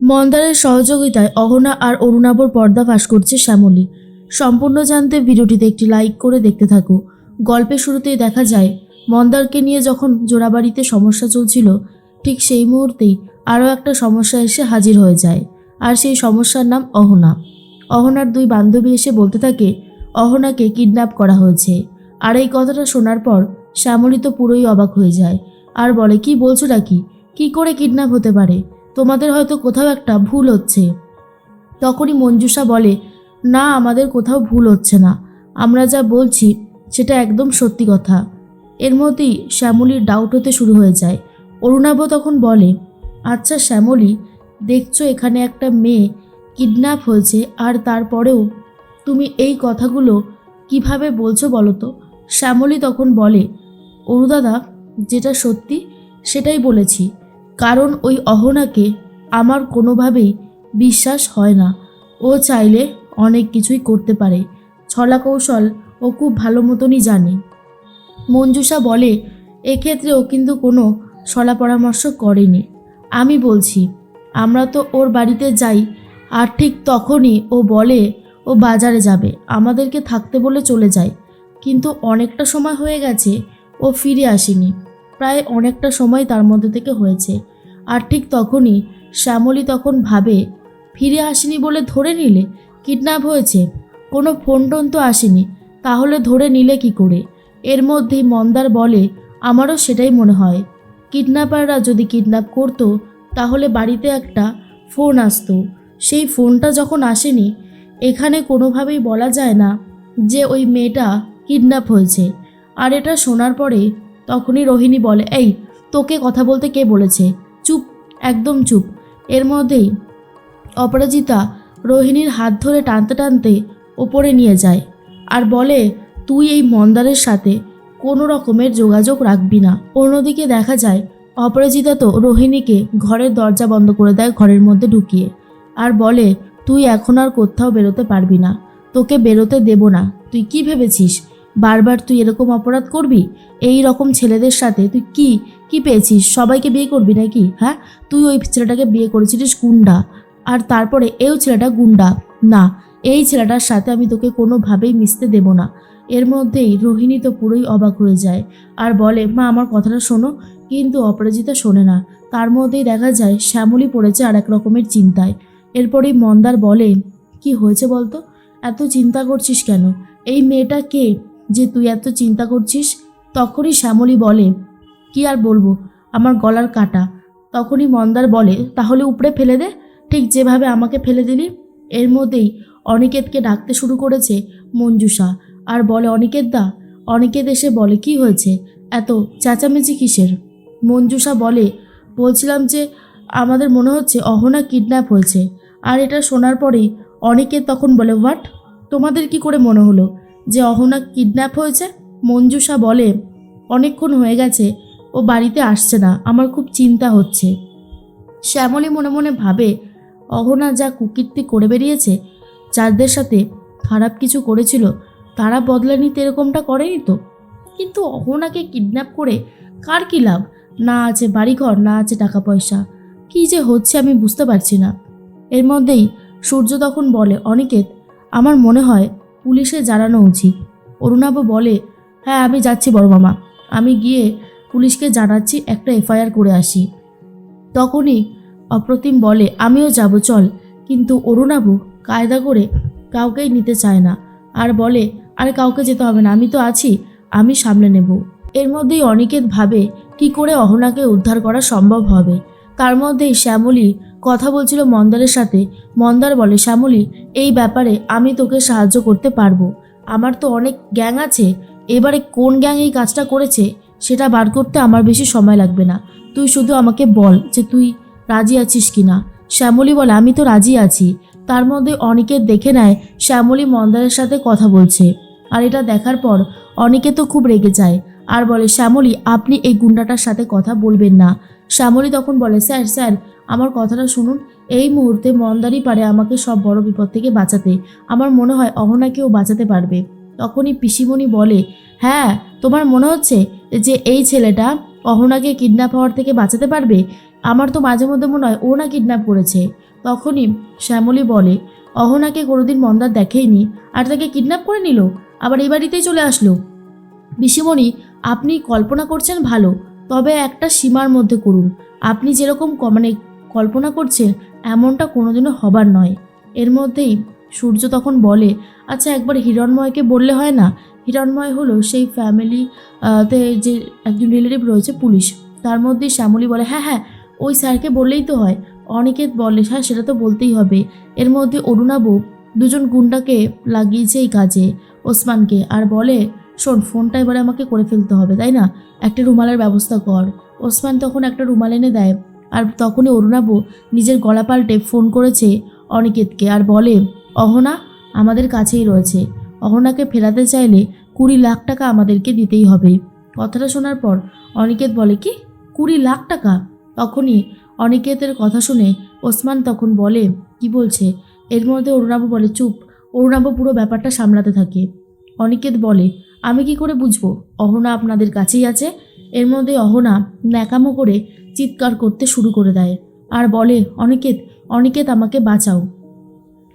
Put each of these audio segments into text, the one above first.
মন্দারের সহযোগিতায় অহনা আর অরুণাবর পর্দা ফাঁস করছে শ্যামলী। সম্পূর্ণ জানতে ভিডিওটিতে একটি লাইক করে দেখতে থাকো। গল্পের শুরুতেই দেখা যায়, মন্দারকে নিয়ে যখন জোড়াবাড়িতে সমস্যা চলছিল, ঠিক সেই মুহূর্তেই আরও একটা সমস্যা এসে হাজির হয়ে যায়, আর সেই সমস্যার নাম অহনা। অহনার দুই বান্ধবী এসে বলতে থাকে, অহনাকে কিডন্যাপ করা হয়েছে। আর এই কথাটা শোনার পর শ্যামলী তো পুরোই অবাক হয়ে যায়, আর বলে, কি বলছো নাকি কি করে কিডন্যাপ হতে পারে? তোমাদের হয়তো কোথাও একটা ভুল হচ্ছে। তখনই মঞ্জুষা বলে, না, আমাদের কোথাও ভুল হচ্ছে না। আমরা যা বলছি, সেটা একদম সত্যি কথা। এর মধ্যেই শ্যামলীর ডাউট হতে শুরু হয়ে যায়। অরুণাভ তখন বলে আচ্ছা শ্যামলী, দেখছ এখানে একটা মেয়ে কিডন্যাপ হয়েছে আর তারপরেও তুমি এই কথাগুলো কীভাবে বলছো বলো তো? শ্যামলী তখন বলে, অরুদাদা, যেটা সত্যি, সেটাই বলেছি। কারণ ওই অহনাকে আমার কোনোভাবেই বিশ্বাস হয় না। ও চাইলে অনেক কিছুই করতে পারে। ছলা কৌশল ও খুব ভালো মতনই জানে। মঞ্জুষা বলে এক্ষেত্রে ও কিন্তু কোনো সলা পরামর্শ করেনি। আমি বলছি, আমরা তো ওর বাড়িতে যাই, আর ঠিক তখনই ও বলে, ও বাজারে যাবে, আমাদেরকে থাকতে বলে চলে যায়। কিন্তু অনেকটা সময় হয়ে গেছে, ও ফিরে আসেনি। প্রায় অনেকটা সময় তার মধ্যে থেকে হয়েছে। আর ঠিক তখনই শ্যামলী তখন ভাবে, ফিরে আসেনি বলে ধরে নিলে? কিডন্যাপ হয়েছে। কোনো ফোন টোন তো আসেনি। তাহলে ধরে নিলে কি করে? এর মধ্যেই মন্দার বলে, আমারও সেটাই মনে হয়। কিডন্যাপাররা যদি কিডন্যাপ করতো, তাহলে বাড়িতে একটা ফোন আসতো। সেই ফোনটা যখন আসেনি, এখানে কোনোভাবেই বলা যায় না যে ওই মেয়েটা কিডন্যাপ হয়েছে। আর এটা শোনার পরে তখনই রোহিণী বলে, এই, তোকে কথা বলতে কে বলেছে? একদম চুপ। এর মধ্যেই অপরাজিতা রোহিণীর হাত ধরে টানতে টানতে ওপরে নিয়ে যায় আর বলে, তুই এই মন্দারের সাথে কোনো রকমের যোগাযোগ রাখবি না। অন্যদিকে দেখা যায়, অপরাজিতা তো রোহিণীকে ঘরের দরজা বন্ধ করে দেয়, ঘরের মধ্যে ঢুকিয়ে আর বলে, তুই এখন আর কোথাও বেরোতে পারবি না। তোকে বেরোতে দেব না। তুই কি ভেবেছিস? বারবার তুই এরকম অপরাধ করবি? এই রকম ছেলেদের সাথে তুই কি কি পেয়েছিস? সবাইকে বিয়ে করবি নাকি? হ্যাঁ? তুই ওই ছেলেটাকে বিয়ে করেছিলিস গুন্ডা। আর তারপরে এও ছেলেটা গুন্ডা। না, এই ছেলেটার সাথে আমি তোকে কোনোভাবেই মিশতে দেব না। এর মধ্যেই রোহিণী তো পুরোই অবাক হয়ে যায়। আর বলে, মা, আমার কথাটা শোনো। কিন্তু অপরাজিতা শোনে না। তার মধ্যেই দেখা যায়, শ্যামলী পড়েছে আর এক রকমের চিন্তায়। এরপরেই মন্দার বলে, কি হয়েছে বলতো? এত চিন্তা করছিস কেন? এই মেয়েটা কে? যে তুই এত চিন্তা করছিস? তখনই শ্যামলী বলে, কি আর বলব? আমার গলার কাটা। তখনই মন্দার বলে, তাহলে উপরে ফেলে দে। ঠিক যেভাবে আমাকে ফেলে দিলি, এর মধ্যেই অনিকেতকে ডাকতে শুরু করেছে মঞ্জুষা। আর বলে, অনিকেত দা? অনিকেত এসে বলে, কি হয়েছে? এত চেঁচামেচি কিসের? মঞ্জুষা বলে, বলছিলাম যে আমাদের মনে হচ্ছে অহনা কিডন্যাপ হয়েছে। আর এটা শোনার পরেই অনিকেত তখন বলে, হোয়াট? তোমাদের কি করে মনে হলো? যে অহনা কিডন্যাপ হয়েছে, মঞ্জুষা বলে, অনেকক্ষণ হয়ে গেছে, ও বাড়িতে আসছে না, আমার খুব চিন্তা হচ্ছে। শ্যামলী মনে মনে ভাবে, অহনা যা কুকীর্তি করে বেরিয়েছে, যাদের সাথে খারাপ কিছু করেছিল, তারা বদলা নিতে এরকমটা করেনি তো? কিন্তু অহনাকে কিডন্যাপ করে কার কী লাভ? না আছে বাড়িঘর, না আছে টাকা পয়সা। কি যে হচ্ছে আমি বুঝতে পারছি না। এর মধ্যেই সূর্য তখন বলে, অনিকেত, আমার মনে হয় পুলিশে জানানো উচিত। অরুণাভ বলে হ্যাঁ আমি যাচ্ছি বড় মামা। আমি গিয়ে পুলিশকে জানাচ্ছি, একটা এফআইআর করে আসি। তখনই অপ্রতিম বলে, আমিও যাব, চল। কিন্তু অরুণাবু কায়দা করে কাউকেই নিতে চায় না আর বলে, আর, কাউকে যেতে হবে না, আমি তো আছি, আমি সামলে নেব। এর মধ্যেই অনিকেত ভাবে, কি করে অহনাকে উদ্ধার করা সম্ভব হবে? তার মধ্যেই শ্যামলী কথা বলছিল মন্দারের সাথে। মন্দার বলে, শ্যামলী, এই ব্যাপারে আমি তোকে সাহায্য করতে পারব। আমার তো অনেক গ্যাং আছে। এবারে কোন গ্যাং এই কাজটা করেছে সেটা বার করতে আমার বেশি সময় লাগবে না। তুই শুধু আমাকে বল যে তুই রাজি আছিস কি না শ্যামলী বলে, আমি তো রাজি আছি। তার মধ্যে অনিকেত দেখে নেয় শ্যামলী মন্দারের সাথে কথা বলছে। আর এটা দেখার পর অনিকে তো খুব রেগে যায় আর বলে, শ্যামলী, আপনি এই গুন্ডাটার সাথে কথা বলবেন না। শ্যামলী তখন বলে, স্যার স্যার আমার কথাটা শুনুন। এই মুহূর্তে মন্দারই পারে আমাকে সব বড় বিপদ থেকে বাঁচাতে। আমার মনে হয় অহনাকেও বাঁচাতে পারবে। তখনই পিসিমণি বলে হ্যাঁ তোমার মনে হচ্ছে যে এই ছেলেটা অহনাকে কিডন্যাপ হওয়ার থেকে বাঁচাতে পারবে? আমার তো মাঝে মধ্যে মনে হয় ও না কিডন্যাপ করেছে। তখনই শ্যামলী বলে, অহনাকে কোনোদিন মন্দার দেখেইনি আর তাকে কিডন্যাপ করে নিল? আবার এই বাড়িতেই চলে আসলো? পিসিমণি, আপনি কল্পনা করছেন ভালো, তবে একটা সীমার মধ্যে করুন। আপনি যেরকম মানে কল্পনা করছে এমনটা কোনোদিনও হবার নয়। এর মধ্যেই সূর্য তখন বলে আচ্ছা একবার হিরণময়কে বললে হয় না? হিরণময় হলো সেই ফ্যামিলি তে যে একজন রিলেটিভ রয়েছে পুলিশ। তার মধ্যেই শ্যামলী বলে হ্যাঁ হ্যাঁ ওই স্যারকে বললেই তো হয়। অনেকে বলে হ্যাঁ সেটা তো বলতেই হবে। এর মধ্যে অরুণাবু দুজন গুন্ডাকে লাগিয়েছে এই কাজে, ওসমানকে, আর বলে, শোন, ফোনটা এবারে আমাকে করে ফেলতে হবে, তাই না? একটা রুমালের ব্যবস্থা কর। ওসমান তখন একটা রুমাল এনে দেয়। আর তখনই অরুণাবু নিজের গলা পাল্টে ফোন করেছে অনিকেতকে আর বলে, অহনা আমাদের কাছেই রয়েছে। অহনাকে ফেরাতে চাইলে কুড়ি লাখ টাকা আমাদেরকে দিতেই হবে। কথাটা শোনার পর অনিকেত বলে, কি? কুড়ি লাখ টাকা? তখনই অনিকেতের কথা শুনে ওসমান তখন বলে, কি বলছে? এর মধ্যে অরুণাবু বলে, চুপ, অরুণাবু পুরো ব্যাপারটা সামলাতে থাকে। অনিকেত বলে, আমি কি করে বুঝব? অহনা আপনাদের কাছেই আছে? এর মধ্যে অহনা ন্যাকামো করে চিৎকার করতে শুরু করে দেয় আর বলে, অনিকেত অনিকেত, আমাকে বাঁচাও।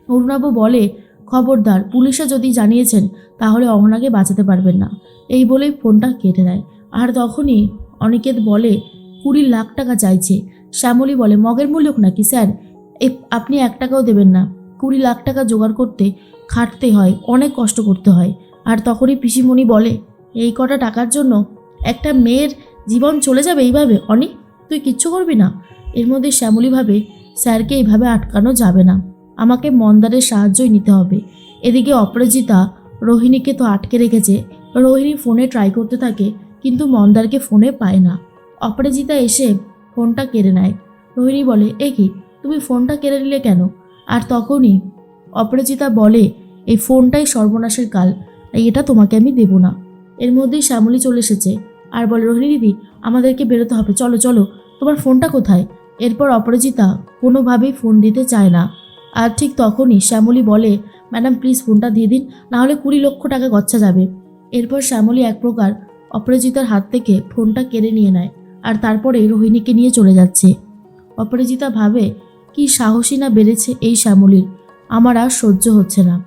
অরুণাবু বলে, খবরদার, পুলিশে যদি জানিয়েছেন, তাহলে অহনাকে বাঁচাতে পারবেন না। এই বলেই ফোনটা কেটে দেয়। আর তখনই অনিকেত বলে, কুড়ি লাখ টাকা চাইছে। শ্যামলী বলে, মগের মূল্যক নাকি, স্যার? আপনি এক টাকাও দেবেন না। কুড়ি লাখ টাকা জোগাড় করতে খাটতে হয়, অনেক কষ্ট করতে হয়। আর তখনই পিসিমণি বলে, এই কটা টাকার জন্য একটা মেয়ের জীবন চলে যাবে এইভাবে, অনি? তুই কিচ্ছু করবি না? এর মধ্যে শ্যামলী ভাবে স্যারকে এইভাবে আটকানো যাবে না। আমাকে মন্দারের সাহায্যই নিতে হবে। এদিকে অপরাজিতা রোহিণীকে তো আটকে রেখেছে। রোহিণী ফোনে ট্রাই করতে থাকে, কিন্তু মন্দারকে ফোনে পায় না। অপরাজিতা এসে ফোনটা কেড়ে নেয়। রোহিণী বলে, এ কি? তুমি ফোনটা কেড়ে নিলে কেন? আর তখনই অপরাজিতা বলে, এই ফোনটাই সর্বনাশের কাল এটা তোমাকে আমি দেব না। এর মধ্যেই শ্যামলী চলে এসেছে। আর বলে, রোহিণী দিদি, আমাদেরকে বেরোতে হবে। চলো চলো। তোমার ফোনটা কোথায়? এরপর অপরাজিতা কোনোভাবেই ফোন দিতে চায় না। আর ঠিক তখনই শ্যামলী বলে, ম্যাডাম, প্লিজ ফোনটা দিয়ে দিন নাহলে কুড়ি লক্ষ টাকা গচ্ছা যাবে। এরপর শ্যামলী এক প্রকার অপরাজিতার হাত থেকে ফোনটা কেড়ে নিয়ে নেয় আর তারপরে রোহিণীকে নিয়ে চলে যাচ্ছে। অপরাজিতা ভাবে, কি সাহসী না বেড়েছে এই শ্যামলীর। আমার আর সহ্য হচ্ছে না।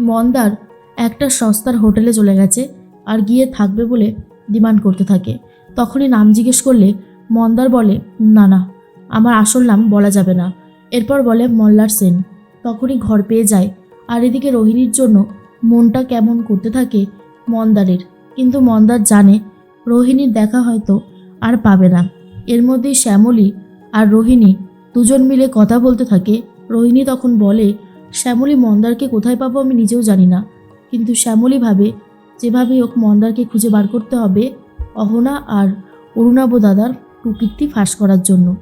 মন্দার একটা সস্তার হোটেলে চলে গেছে আর গিয়ে থাকবে বলে ডিমান্ড করতে থাকে। তখনই নাম জিজ্ঞেস করলে মন্দার বলে, না না, আমার আসল নাম বলা যাবে না। এরপর বলে, মল্লার সেন। তখনই ঘর পেয়ে যায়। আর এদিকে রোহিণীর জন্য মনটা কেমন করতে থাকে মন্দারের। কিন্তু মন্দার জানে রোহিণীর দেখা হয়তো আর পাবে না। এর মধ্যেই শ্যামলী আর রোহিণী দুজন মিলে কথা বলতে থাকে। রোহিণী তখন বলে, শ্যামলী মন্দারকে কোথায় পাবো আমি নিজেও জানি না। কিন্তু শ্যামলী ভাবে যেভাবেই হোক মন্দারকে খুঁজে বার করতে হবে, অহনা আর অরুণাব দাদার কুকীর্তি ফাঁস করার জন্য।